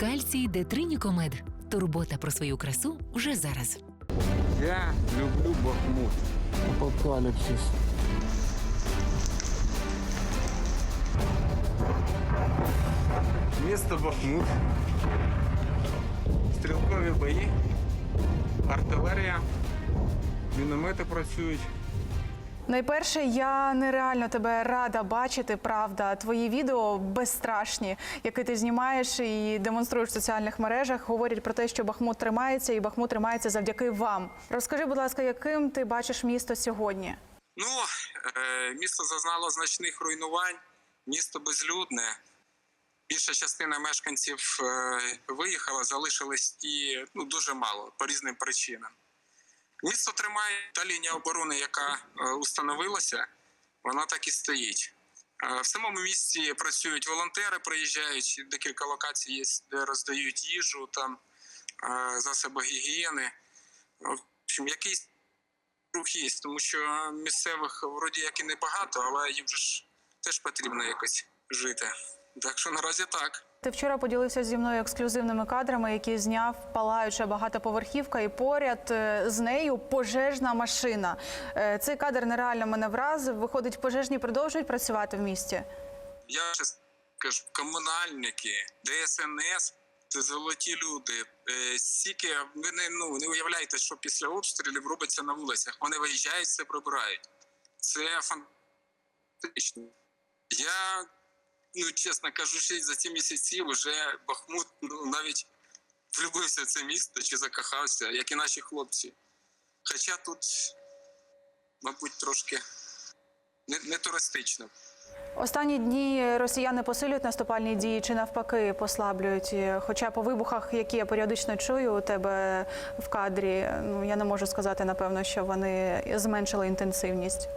Кальцій Детринікомед. Турбота про свою красу вже зараз. Я люблю Бахмут. Апокаліпсис. Місто Бахмут. Стрілкові бої, артилерія, міномети працюють. Найперше, я нереально тебе рада бачити. Правда, твої відео безстрашні, які ти знімаєш і демонструєш в соціальних мережах, говорять про те, що Бахмут тримається, і Бахмут тримається завдяки вам. Розкажи, будь ласка, яким ти бачиш місто сьогодні? Ну, е, місто зазнало значних руйнувань, місто безлюдне. Більша частина мешканців е, виїхала, залишились ті ну, дуже мало по різним причинам. Місто тримає та лінія оборони, яка е, установилася, вона так і стоїть. Е, В самому місті працюють волонтери, приїжджають декілька локацій є, де роздають їжу, там е, засоби гігієни. В общем, якийсь рух є, тому що місцевих вроді як і небагато, але їм ж теж потрібно якось жити. Так що наразі так. Ти вчора поділився зі мною ексклюзивними кадрами, які зняв палаюча багатоповерхівка, і поряд е, з нею пожежна машина. Е, Цей кадр нереально мене вразив. Виходить, пожежні продовжують працювати в місті. Я ще скажу, комунальники, ДСНС це золоті люди. Е, Стільки ви не ну не уявляєте, що після обстрілів робиться на вулицях. Вони виїжджають, все прибирають. Це фантастично. Я ну чесно кажучи, за ці місяці вже Бахмут ну навіть влюбився в це місто чи закохався, як і наші хлопці. Хоча тут, мабуть, трошки не, не туристично. Останні дні росіяни посилюють наступальні дії чи навпаки послаблюють. Хоча по вибухах, які я періодично чую у тебе в кадрі, ну я не можу сказати напевно, що вони зменшили інтенсивність.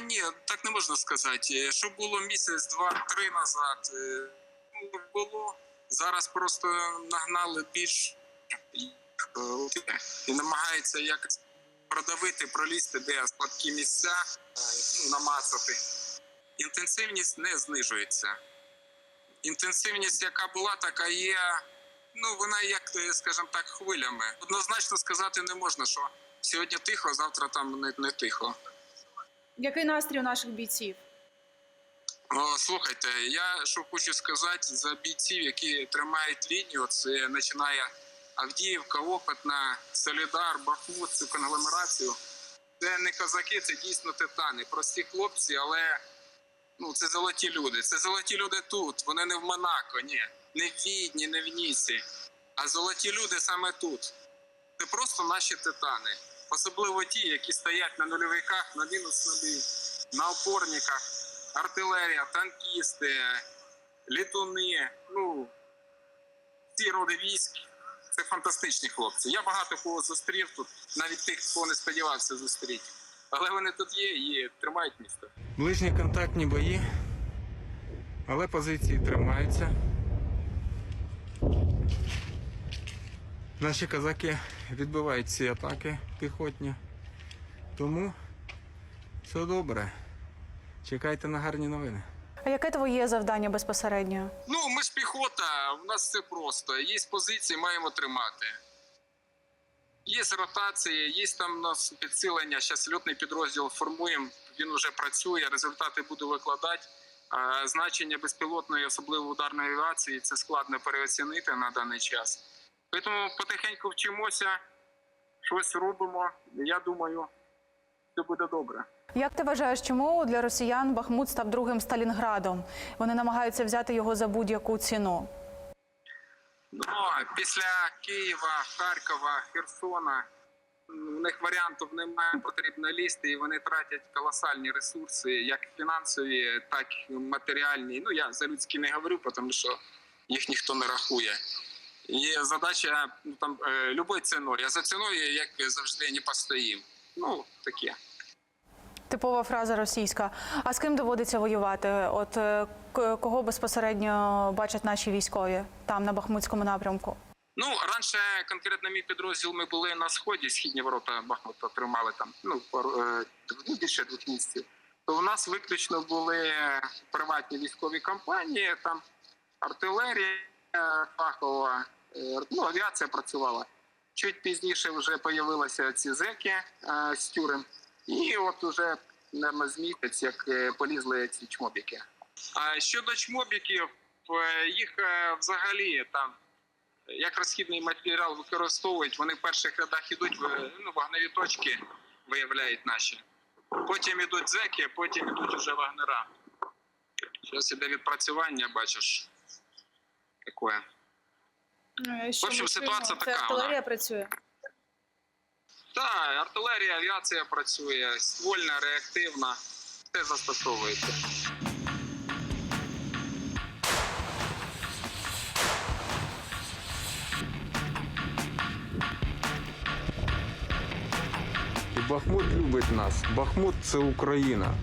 Ні, так не можна сказати. Що було місяць, два-три назад, е, ну, було. Зараз просто нагнали більш е, і намагаються якось продавити, пролізти, де слабкі місця, е, ну, намацати. Інтенсивність не знижується. Інтенсивність, яка була, така є. Ну, вона як, е, скажімо так, хвилями. Однозначно сказати не можна, що сьогодні тихо, завтра там не, не тихо. Який настрій у наших бійців? Слухайте, я що хочу сказати за бійців, які тримають лінію. Це починає Авдіївка, Опитна, Солідар, Бахмут, цю конгломерацію. Це не козаки, це дійсно титани. Прості хлопці, але ну це золоті люди. Це золоті люди тут. Вони не в Монако, ні, не в Відні, не в Ніці. А золоті люди саме тут. Це просто наші титани. Особливо ті, які стоять на нульовиках, на мінус нулі, на опорниках артилерія, танкісти, літуни, ну ці роди військ. Це фантастичні хлопці. Я багато кого зустрів тут, навіть тих, кого не сподівався зустріти. Але вони тут є і тримають місто. Ближні контактні бої, але позиції тримаються. Наші козаки відбивають ці атаки піхотні. Тому все добре. Чекайте на гарні новини. А яке твоє завдання безпосередньо? Ну, ми ж піхота, у нас все просто. Є позиції, маємо тримати. Є ротація, є там у нас підсилення. Зараз льотний підрозділ формуємо, він вже працює, результати буду викладати. А значення безпілотної, особливо ударної авіації, це складно переоцінити на даний час. Тому потихеньку вчимося, щось робимо. Я думаю, все буде добре. Як ти вважаєш, чому для росіян Бахмут став другим Сталінградом? Вони намагаються взяти його за будь-яку ціну. Ну, після Києва, Харкова, Херсона у них варіантів немає, потрібно лізти, і вони тратять колосальні ресурси, як фінансові, так і матеріальні. Ну, я за людські не говорю, тому що їх ніхто не рахує. І задача ну, там е, любою ціною. А за ціною, як завжди, не постоїм. Ну, таке. Типова фраза російська. А з ким доводиться воювати? От е, кого безпосередньо бачать наші військові там на Бахмутському напрямку? Ну, раніше конкретно мій підрозділ ми були на сході, східні ворота Бахмута тримали там ну, е, ну, більше двох місяців. То у нас виключно були приватні військові компанії, там артилерія, фахова е, ну, авіація працювала. Чуть пізніше вже з'явилися ці зеки е, з тюрем. І от уже, мабуть, з місяць, як е, полізли ці чмобіки. А щодо чмобіків, їх взагалі там як розхідний матеріал використовують, вони в перших рядах ідуть, в- ну, вогневі точки виявляють наші. Потім ідуть зеки, потім ідуть вже вагнера. Зараз іде відпрацювання, бачиш. Таке. Що В общем, ситуація така. Артилерія працює. Так, артилерія, авіація працює, ствольна, реактивна, все застосовується. Бахмут любить нас. Бахмут це Україна.